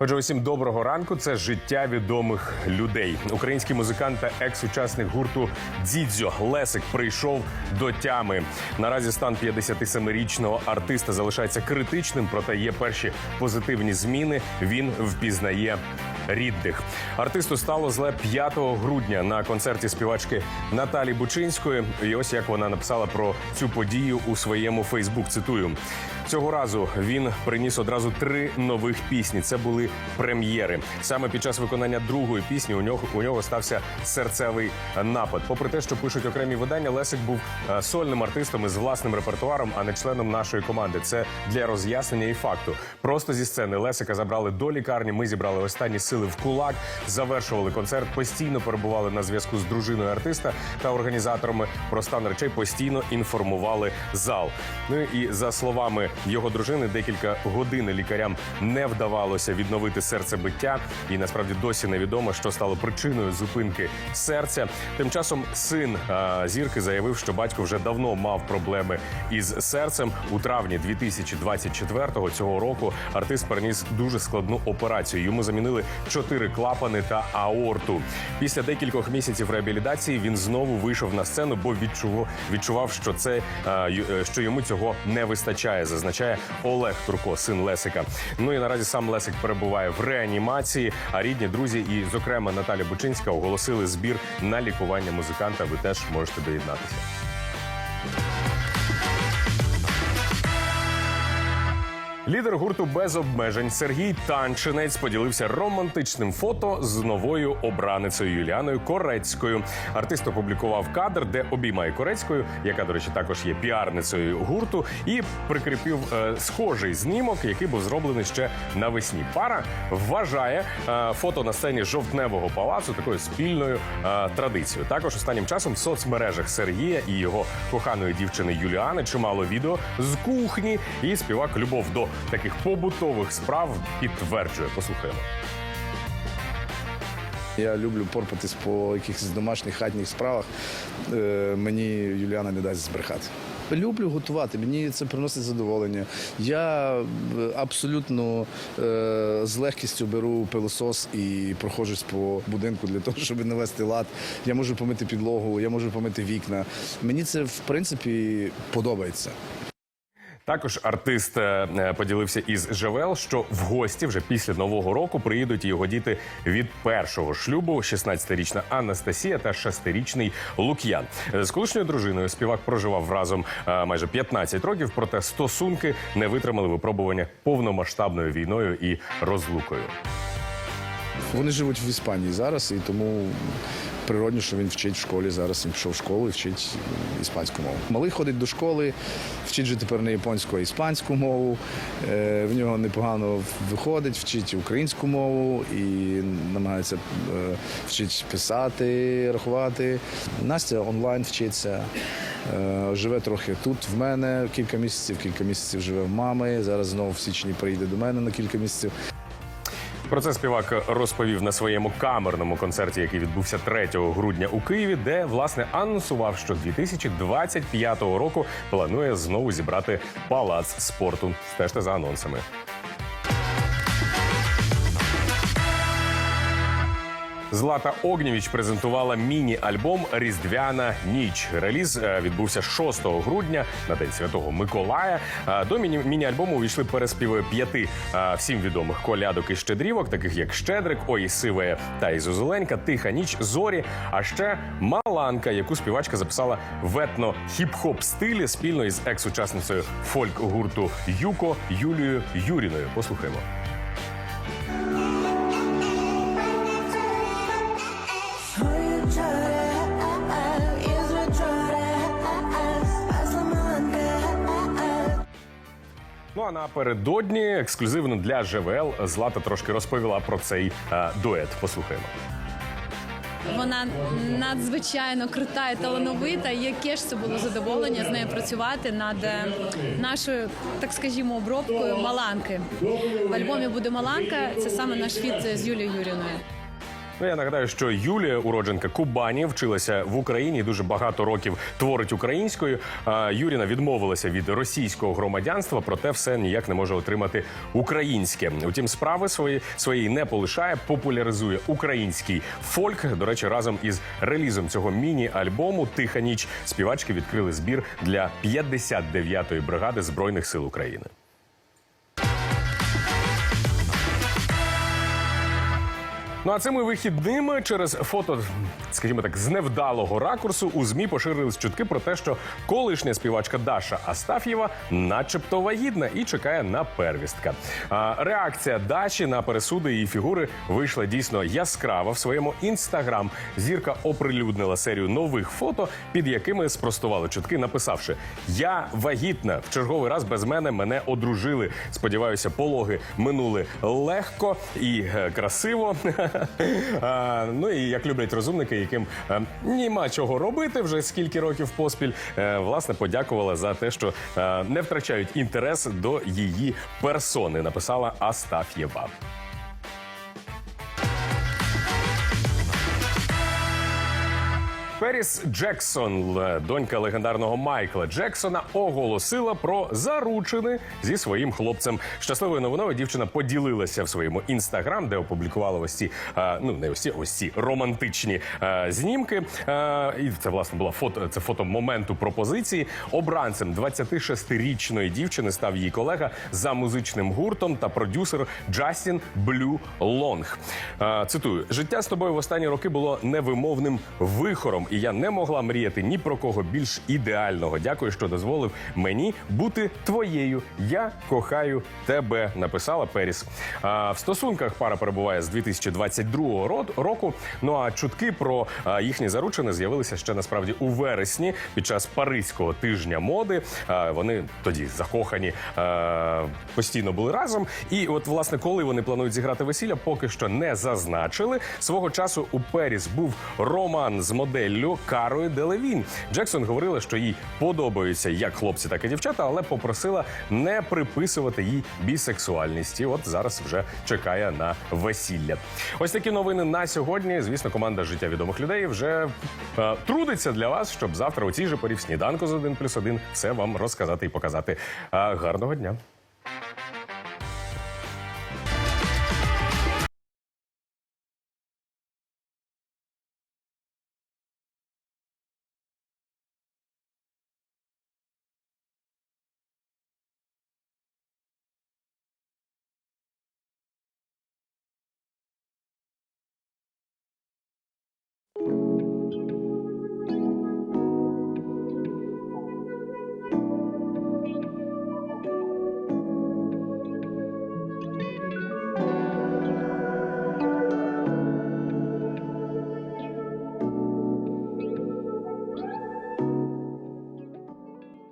Отже, усім доброго ранку. Це життя відомих людей. Український музикант та екс-учасник гурту Дзідзьо Лесик прийшов до тями. Наразі стан 57-річного артиста залишається критичним, проте є перші позитивні зміни. Він впізнає рідних. Артисту стало зле 5 грудня на концерті співачки Наталі Бучинської. І ось як вона написала про цю подію у своєму Фейсбук. Цитую. Цього разу він приніс одразу три нових пісні. Це були прем'єри. Саме під час виконання другої пісні у нього у нього стався серцевий напад. Попри те, що пишуть окремі видання, Лесик був е, сольним артистом із власним репертуаром, а не членом нашої команди. Це для роз'яснення і факту. Просто зі сцени Лесика забрали до лікарні. Ми зібрали останні сили в кулак, завершували концерт. Постійно перебували на зв'язку з дружиною артиста та організаторами. Про стан речей постійно інформували зал. Ну і за словами його дружини, декілька годин лікарям не вдавалося відновити серцебиття, і насправді досі невідомо, що стало причиною зупинки серця. Тим часом син а, зірки заявив, що батько вже давно мав проблеми із серцем. У травні 2024 цього року артист переніс дуже складну операцію. Йому замінили чотири клапани та аорту. Після декількох місяців реабілітації він знову вийшов на сцену, бо відчував, відчував, що це ю- е, що йому цього не вистачає. Зазначає Олег Турко, син Лесика. Ну і наразі сам Лесик перебуває в реанімації. А рідні друзі, і зокрема Наталя Бучинська, оголосили збір на лікування музиканта. Ви теж можете доєднатися. Лідер гурту без обмежень Сергій Танчинець поділився романтичним фото з новою обраницею Юліаною Корецькою. Артист опублікував кадр, де обіймає Корецькою, яка, до речі, також є піарницею гурту, і прикріпив е, схожий знімок, який був зроблений ще навесні. Пара вважає е, фото на сцені жовтневого палацу такою спільною е, традицією. Також останнім часом в соцмережах Сергія і його коханої дівчини Юліани чимало відео з кухні, і співак любов до таких побутових справ підтверджує. Послухаємо. Я люблю порпатись по якихось домашніх хатніх справах. Е, мені Юліана не дасть збрехати. Люблю готувати, мені це приносить задоволення. Я е, абсолютно е, з легкістю беру пилосос і проходжусь по будинку для того, щоб навести лад. Я можу помити підлогу, я можу помити вікна. Мені це в принципі подобається. Також артист е, е, поділився із ЖВЛ, що в гості вже після нового року приїдуть його діти від першого шлюбу: 16-річна Анастасія та 6-річний Лук'ян. Е, З колишньою дружиною співак проживав разом майже 15 років, проте стосунки не витримали випробування повномасштабною війною і розлукою. Вони живуть в Іспанії зараз, і тому природно, що він вчить в школі. Зараз він пішов в школу і вчить іспанську мову. Малий ходить до школи, вчить же тепер не японську, а іспанську мову. Е, В нього непогано виходить, вчить українську мову і намагається е, вчить писати, рахувати. Настя онлайн вчиться. Е, Живе трохи тут в мене кілька місяців, кілька місяців живе в мами. Зараз знову в січні приїде до мене на кілька місяців. Про це співак розповів на своєму камерному концерті, який відбувся 3 грудня у Києві, де власне анонсував, що 2025 року планує знову зібрати палац спорту. Стежте за анонсами. Злата Огнєвіч презентувала міні-альбом Різдвяна ніч. Реліз е, відбувся 6 грудня на день святого Миколая. Е, До міні- міні-альбому увійшли переспіви п'яти е, всім відомих колядок і щедрівок, таких як Щедрик, Ой, Сиве та Ізозеленька, Тиха ніч, Зорі. А ще Маланка, яку співачка записала в етно хіп-хоп стилі спільно із екс-учасницею фольк-гурту Юко Юлією Юріною. Послухаємо. Ну а напередодні ексклюзивно для ЖВЛ Злата трошки розповіла про цей е, дует. Послухаємо. Вона надзвичайно крута і талановита. Яке ж це було задоволення з нею працювати над е, нашою, так скажімо, обробкою Маланки. В альбомі буде Маланка. Це саме наш фіт з Юлією Юріною. Ну, я нагадаю, що Юлія, уродженка Кубані, вчилася в Україні дуже багато років творить українською. Юріна відмовилася від російського громадянства, проте все ніяк не може отримати українське. Утім, справи свої своєї не полишає, популяризує український фольк. До речі, разом із релізом цього міні-альбому Тиха ніч співачки відкрили збір для 59-ї бригади збройних сил України. Ну а цими вихідними через фото, скажімо так, з невдалого ракурсу у змі поширились чутки про те, що колишня співачка Даша Астаф'єва, начебто вагітна, і чекає на первістка. А, реакція Даші на пересуди її фігури вийшла дійсно яскрава. В своєму інстаграм зірка оприлюднила серію нових фото, під якими спростували чутки, написавши: Я вагітна в черговий раз без мене мене одружили. Сподіваюся, пологи минули легко і е, красиво. Ну і як люблять розумники, яким е, нема чого робити вже скільки років поспіль. е, власне, подякувала за те, що е, не втрачають інтерес до її персони. Написала Астаф'єва. Періс Джексон, донька легендарного Майкла Джексона, оголосила про заручини зі своїм хлопцем. Щасливою новиною дівчина поділилася в своєму інстаграм, де опублікувала ось ці, ну не ці, ось ці романтичні знімки. І це власне була фото. Це фото моменту пропозиції. Обранцем 26-річної дівчини став її колега за музичним гуртом та продюсер Джастін Блю Лонг. Цитую: життя з тобою в останні роки було невимовним вихором, і я не могла мріяти ні про кого більш ідеального. Дякую, що дозволив мені бути твоєю. Я кохаю тебе. Написала Періс. А, в стосунках пара перебуває з 2022 ро- року. Ну а чутки про їхні заручини з'явилися ще насправді у вересні під час паризького тижня моди. А, вони тоді закохані а, постійно були разом. І от, власне, коли вони планують зіграти весілля, поки що не зазначили. Свого часу у Періс був роман з моделлю Карою Делевін. Джексон говорила, що їй подобаються як хлопці, так і дівчата, але попросила не приписувати їй бісексуальність. І от зараз вже чекає на весілля. Ось такі новини на сьогодні. Звісно, команда життя відомих людей вже е, трудиться для вас, щоб завтра у цій же порі в сніданку з 1 плюс 1 все вам розказати і показати. Е, гарного дня.